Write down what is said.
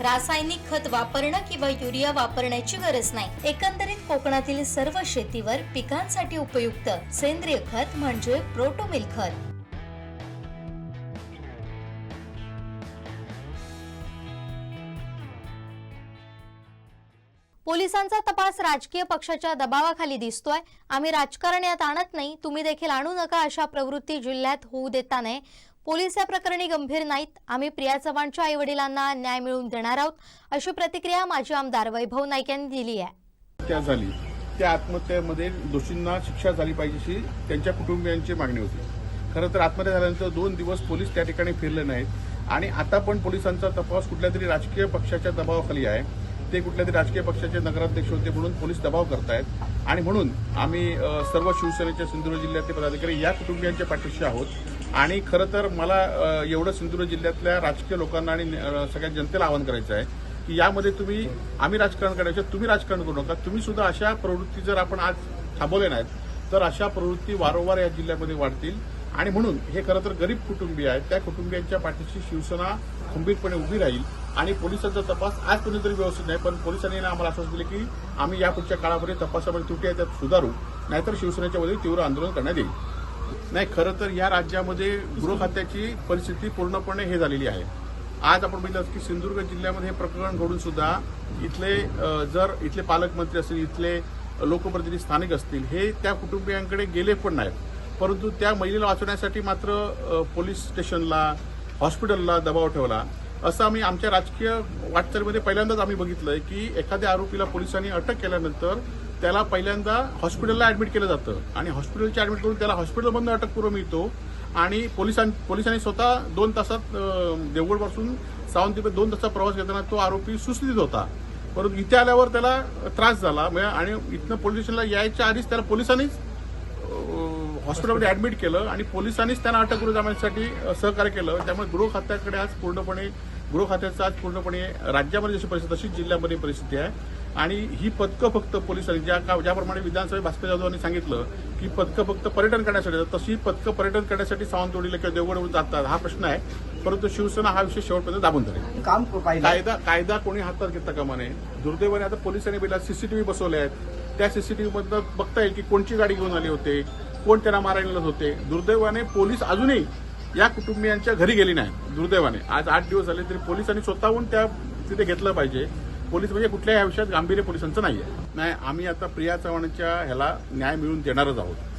रासायनिक खत वापरणं किंवा युरिया वापरण्याची गरज नाही. एकंदरीत कोकणातील सर्व शेतीवर पिकांसाठी उपयुक्त सेंद्रिय खत म्हणजे प्रोटोमिल खत. पोलिसांचा तपास राजकीय पक्षाच्या दबावाखाली दिसतोय. आम्ही राजकारण यात आणत नाही. तुम्ही देखील आणू नका अशा प्रवृत्ती जिल्ह्यात होऊ देता नये. पोलीस या प्रकरणी गंभीर नाहीत. आम्ही प्रिया चव्हाणच्या आई वडिलांना न्याय मिळवून देणार आहोत. अशी प्रतिक्रिया माजी आमदार वैभव नाईक यांनी दिली आहे. त्या झाली. त्या आत्महत्येमध्ये दोषींना शिक्षा झाली पाहिजे अशी त्यांच्या कुटुंबियांची मागणी होती. खरं तर आत्महत्या झाल्यानंतर दोन दिवस पोलीस त्या ठिकाणी फिरले नाहीत. आणि आता पण पोलिसांचा तपास कुठल्या तरी राजकीय पक्षाच्या दबावाखाली आहे. ते कुठल्या तरी राजकीय पक्षाचे नगराध्यक्ष होते म्हणून पोलीस दबाव करतायत. आणि म्हणून आम्ही सर्व शिवसेनेच्या सिंधुदुर्ग जिल्ह्यातले पदाधिकारी या कुटुंबियांच्या पाठीशी आहोत. आणि खरं तर मला एवढं सिंधुदुर्ग जिल्ह्यातल्या राजकीय लोकांना आणि सगळ्या जनतेला आवाहन करायचं आहे की यामध्ये तुम्ही आम्ही राजकारण करायचं तुम्ही राजकारण करू नका. तुम्ही सुद्धा अशा प्रवृत्ती जर आपण आज थांबवले नाहीत तर अशा प्रवृत्ती वारंवार या जिल्ह्यामध्ये वाढतील. आणि म्हणून हे खरं तर गरीब कुटुंबीय आहेत त्या कुटुंबियांच्या पाठीशी शिवसेना खंबीरपणे उभी राहील आणि पोलिसांचा तपास आज तरी व्यवस्थित नाही पण पोलिसांनी आम्हाला आश्वासन दिले की आम्ही यापुढच्या काळामध्ये तपासामध्ये त्रुटी आहे त्यात सुधारू नाहीतर शिवसेनेच्या वतीने तीव्र आंदोलन करण्यात येईल. नाही खरं तर या राज्यामध्ये गृह खात्याची परिस्थिती पूर्णपणे हे झालेली आहे. आज आपण बघितलं की सिंधुदुर्ग जिल्ह्यामध्ये हे प्रकरण घडून सुद्धा इथले जर इथले पालकमंत्री असतील इथले लोकप्रतिनिधी स्थानिक असतील हे त्या कुटुंबियांकडे गेले पण नाहीत. परंतु त्या महिलेला वाचवण्यासाठी मात्र पोलीस स्टेशनला हॉस्पिटलला दबाव ठेवला. असं आम्ही आमच्या राजकीय वाटचालीमध्ये पहिल्यांदाच आम्ही बघितलंय की एखाद्या आरोपीला पोलिसांनी अटक केल्यानंतर त्याला पहिल्यांदा हॉस्पिटलला ऍडमिट केलं जातं. आणि हॉस्पिटलची ऍडमिट करून त्याला हॉस्पिटलमधून अटकपूर्व मिळतो. आणि पोलिसां पोलिसांनी स्वतः दोन तासात देवगडपासून सावंतीपर्यंत दोन तासचा प्रवास घेताना तो आरोपी सुस्थितीत होता. परंतु इथे आल्यावर त्याला त्रास झाला. म्हणजे आणि इथनं पोलीस स्टेशनला यायच्या आधीच त्याला पोलिसांनीच हॉस्पिटलमध्ये ऍडमिट केलं. आणि पोलिसांनीच त्यांना अटक करून जाण्यासाठी सहकार्य केलं. त्यामुळे गृह खात्याकडे आज पूर्णपणे गृह खात्याचं आज पूर्णपणे राज्यामध्ये जशी परिस्थिती तशीच जिल्ह्यामध्ये परिस्थिती आहे. आणि ही पथकं फक्त पोलिसांनी ज्या का- ज्याप्रमाणे विधानसभेत भास्कर जाधवांनी सांगितलं की पथकं फक्त पर्यटन करण्यासाठी येतात, तशी पथकं पर्यटन करण्यासाठी सावंतवाडीला किंवा देवगडवर जातात हा प्रश्न आहे. परंतु शिवसेना हा विषय शेवटपर्यंत दाबून धरेल. काम कायदा कायदा कोणी हातात घेता कामा नये दुर्दैवाने आता पोलिसांनी बिला सीसीटीव्ही बसवले आहेत. त्या सीसीटीव्ही मधनं बघता येईल की कोणची गाडी घेऊन आली होते कोण त्यांना मारायला होते. दुर्दैवाने पोलीस अजूनही या कुटुंबियांच्या घरी गेली नाही दुर्दैवाने. आज आठ दिवस झाले तरी पोलिसांनी स्वतःहून त्या तिथे घेतलं पाहिजे. पोलीस म्हणजे कुठल्याही आयुष्यात गांभीर्य पोलिसांचं नाही आहे नाही आम्ही आता प्रिया चव्हाणच्या ह्याला न्याय मिळवून देणारच आहोत.